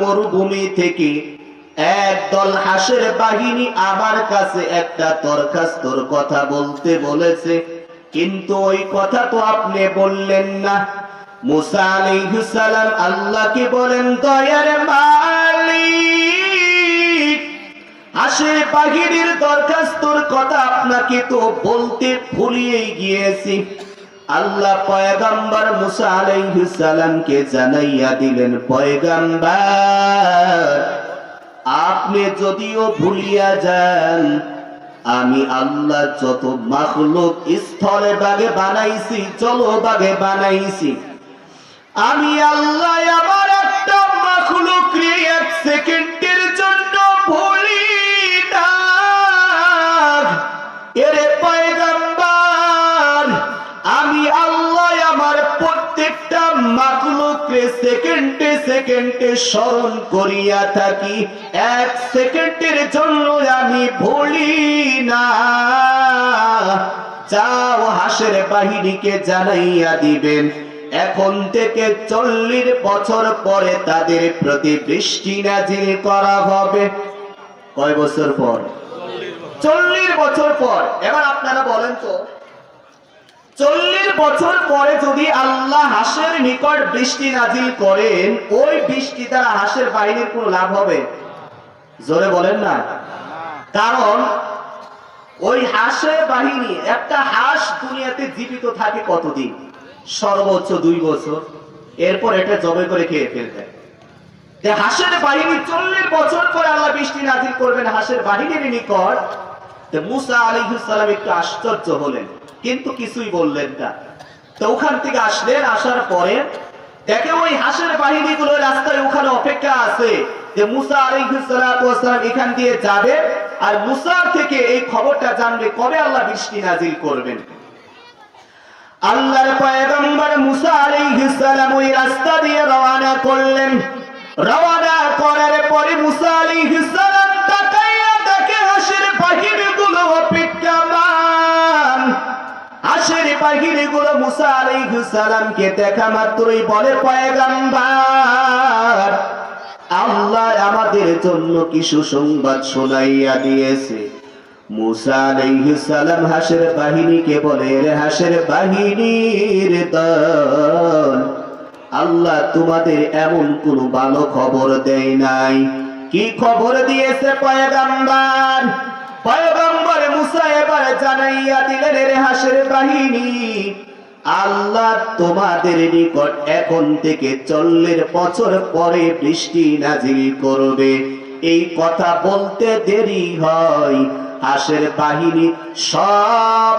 মরুভূমি থেকে একদল হাঁসের বাহিনী আমার কাছে একটা দরখাস্তর কথা বলতে বলেছে। কিন্তু ওই কথা তো আপনি বললেন না। আল্লাহকে বলেন, দয়ার মালিক হাসে বাহিনীর দরখাস্তর কথা আপনাকে তো বলতে ভুলিয়ে গিয়েছি। আল্লাহ পয়গাম্বার মুসা আলাইহিস জানাইয়া দিলেন, পয়গাম্বার, আপনি যদিও ভুলিয়া যান, আমি আল্লাহ যত মাখলুক স্থলে বাগে বানাইছি জলবাগে বানাইছি। আমি আল্লাহ আমার একটা মাখলুক রে সেকেন্ডে সেকেন্ডে স্মরণ করিয়া থাকি। এক সেকেন্ডের জন্য আমি ভুলি না। যাও হাসের বাহিনীকে জানাইয়া দিবেন। এখন থেকে চল্লিশ বছর পরে তাদের প্রতি বৃষ্টি নাজিল করা হবে। কয় বছর পর? চল্লিশ বছর পর। এবার আপনারা বলেন তো চল্লিশ বছর পরে যদি আল্লাহ হাসের নিকট বৃষ্টি নাজিল করেন ওই বৃষ্টি দ্বারা হাসের বাহিনীর কোনো লাভ হবে? জোরে বলেন না। কারণ ওই হাঁসের বাহিনী, একটা হাঁস দুনিয়াতে জীবিত থাকে কতদিন? সর্বোচ্চ দুই বছর। এরপর এটা জবে করে খেয়ে ফেলবে। যে হাঁসের বাহিনী চল্লিশ বছর পরে আল্লাহ বৃষ্টি নাজিল করবেন হাঁসের বাহিনীর নিকট। মুসা আলাইহিস সালাম একটু আশ্চর্য হলেন। কিন্তু কিছুই বললেন না। তো ওখান থেকে আসলেন, আসার পরে দেখে ওই হাঁসের বাহিনীগুলো রাস্তায় ওখানে অপেক্ষা আছে যে মুসা সালাম এখান দিয়ে যাবে আর মুসার থেকে এই খবরটা জানবে কবে আল্লাহ বৃষ্টি নাজিল করবেন। রাস্তা দিয়ে রওনা করলেন। রওনা করার পরে মুসা আলাইহিস বাহিনীগুলো মুসা আলাইহিস সালামকে দেখা মাত্রই বলে, পয়গম্বর, আল্লাহ আমাদের জন্য কি সুসংবাদ শোনাইয়া দিয়েছে? মুসা আলাইহিস সালাম হাসের বাহিনীকে বলে, রে হাসের বাহিনীর দল, আল্লাহ তোমাদের এমন কোন ভালো খবর দেয় নাই। কি খবর দিয়েছে পয়গাম্বার? জানাইয়া দিলেন রে হাসের বাহিনী, আল্লাহ তোমাদের নিকট এখন থেকে চল্লিশ বছর পরে বৃষ্টি নাজিল করবে। এই কথা বলতে দেরি হয়। হাসের বাহিনী সব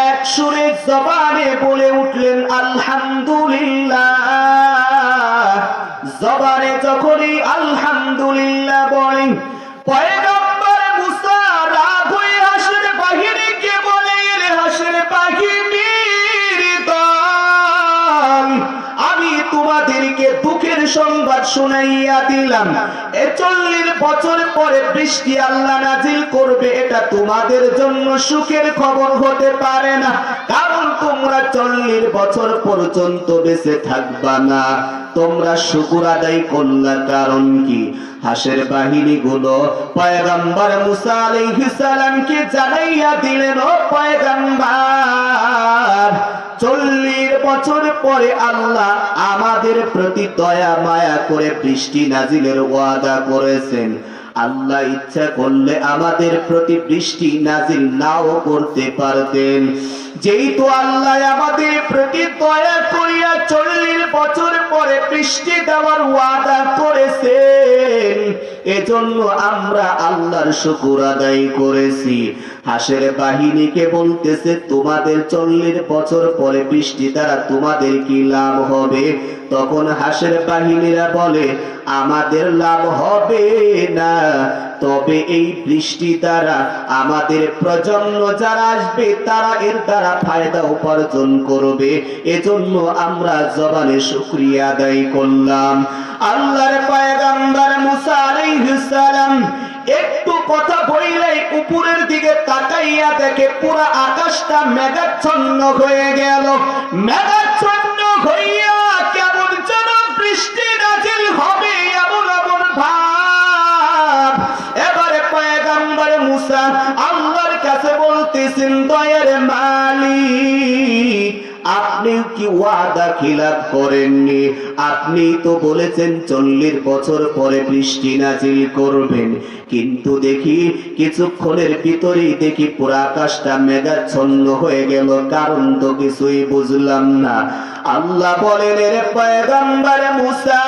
এক সুরে জবানে বলে উঠলেন, আলহামদুলিল্লাহ। জবানে যখনই আলহামদুলিল্লাহ বলেন পয়গম্বর সংবাদ শুনাইয়া দিলাম। এ চল্লিশ বছর পরে বৃষ্টি আল্লাহ নাজিল করবে, এটা তোমাদের জন্য সুখের খবর হতে পারে না। কারণ তোমরা চল্লিশ বছর পর্যন্ত বেঁচে থাকবা না। তোমরা শুকুর আদায় করলা, কারণ কি? হাসের বাহিনী গুলো পয়গম্বর মুসা আলাইহিস সালামকে জানাইয়া দিলেন, ও পয়গম্বর পরে আল্লাহ আমাদের প্রতি দয়া, মায়া করে বৃষ্টি নাজিলের ওয়াদা করেছেন। আল্লাহ ইচ্ছা করলে আমাদের প্রতি বৃষ্টি নাজিল নাও করতে পারতেন। যেহেতু আল্লাহ আমাদের প্রতি দয়া করিয়া চল্লিশ বছর পরে বৃষ্টি দেওয়ার ওয়াদা করেছেন, এজন্য আমরা আল্লাহর শুকুর আদায় করেছি। হাসের বাহিনীকে বলতেছে, তোমাদের চল্লিশ বছর পরে বৃষ্টি দ্বারা তোমাদের কি লাভ হবে? তখন হাসের বাহিনীরা বলে, আমাদের লাভ হবে না। তবে এই বৃষ্টি দ্বারা আমাদের প্রজন্ম যারা আসবে, তারা এর দ্বারা ফায়দা উপার্জন করবে। এজন্য আমরা জবানে শুক্রিয়া আদায় করলাম। আল্লাহর পয়গম্বর মুসা আলাইহিস সালাম একটু কথা বললেই উপরের দিকে তাকাইয়া দেখে পুরা আকাশটা মেঘাচ্ছন্ন হয়ে গেল। মেঘাচ্ছন্ন হইয়া কেমন যেন বৃষ্টি নাজিল হবে এমন এমন ভাব। এবারে পায়গাম্বার মুসা আল্লাহর কাছে বলতেছেন, দয়ের মা আপনি কি ওয়াদা খিলাপ করেননি? আপনি তো বলেছেন চল্লিশ বছর পরে বৃষ্টি নাজিল করবেন। কিন্তু দেখি কিছুক্ষণের ভিতরেই দেখি পুরো আকাশটা মেঘাচ্ছন্ন হয়ে গেল, কারণ তো কিছুই বুঝলাম না। আল্লাহ বলেন রে পয়গম্বর মুসা,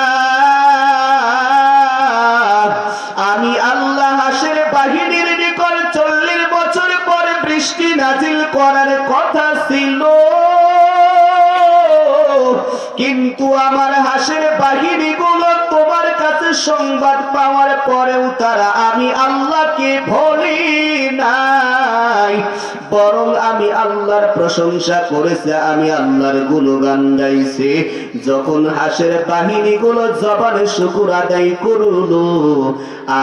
আমি আল্লাহ হাসের বাহিনীর নিকট চল্লিশ বছর পরে বৃষ্টি নাজিল করার কথা ছিল। কিন্তু আমার হাসের বাহিনীগুলো তোমার কাছে সংবাদ পাওয়ার পরেও তারা আমি আল্লাহকে ভুলি নাই। বরং আমি আল্লাহর প্রশংসা করেছে, আমি আল্লাহর গুণগান গাইছে। যখন হাসের বাহিনীগুলো জবানে শুকুর আদায় করল,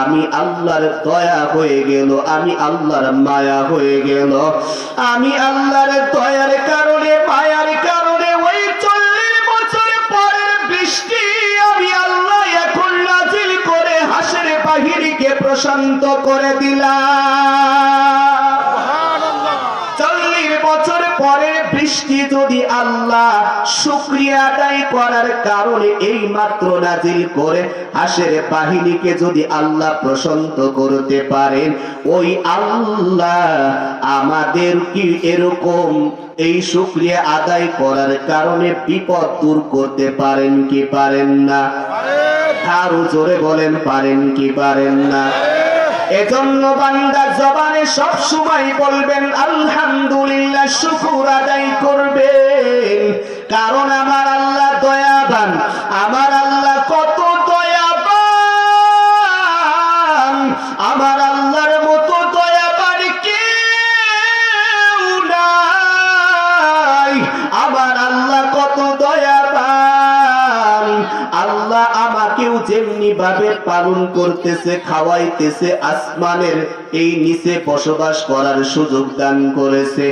আমি আল্লাহর দয়া হয়ে গেল, আমি আল্লাহর মায়া হয়ে গেল। আমি আল্লাহর দয়ার কারণে, মায়ার কারণে প্রশান্ত করে বৃষ্টি যদি আল্লাহ শুক্রিয়া আদায় করার কারণে এই মাত্র নাজিল করে হাসের বাহিনীকে যদি আল্লাহ প্রশান্ত করতে পারেন, ওই আল্লাহ আমাদের কি এরকম এই শুক্রিয়া আদায় করার কারণে বিপদ দূর করতে পারেন কি পারেন না? আরও জোরে বলেন, পারেন কি পারেন না? এজন্য বান্দা জবানে সব সময় বলবেন, আলহামদুলিল্লাহ, শুকুর আদায় করবেন। কারণ আমার আল্লাহ দয়াবান, আমার আল্লাহ আমাকেও যেমনি ভাবে পালন করতেছে, খাওয়াইতেছে, আসমানের এই নিচে বসবাস করার সুযোগ দান করেছে,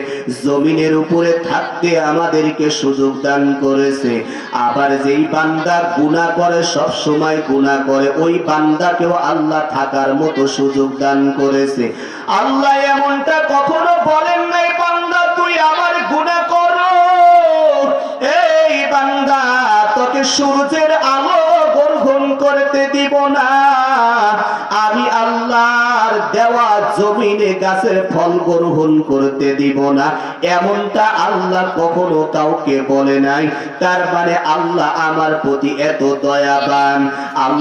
জমিনের উপরে থাকতে আমাদেরকে সুযোগ দান করেছে। আবার যেই বান্দা গুণা করে সব সময় গুণা করে, ওই বান্দাকেও আল্লাহ থাকার মতো সুযোগ দান করেছে। আল্লাহ এমনটা কখনো বলেন নাই, বান্দা, তুই আমার গুণা করো। এই বান্দা, তোকে সূর্যের আলো করতে দিব না। আমি আল্লাহর দেওয়া জমিনে গাছের ফল গ্রহণ করতে দিব না। এমনটা আল্লাহ কখনো কাউকে বলে নাই। তার মানে আল্লাহ আমার প্রতি এত দয়াবান। আল্লাহ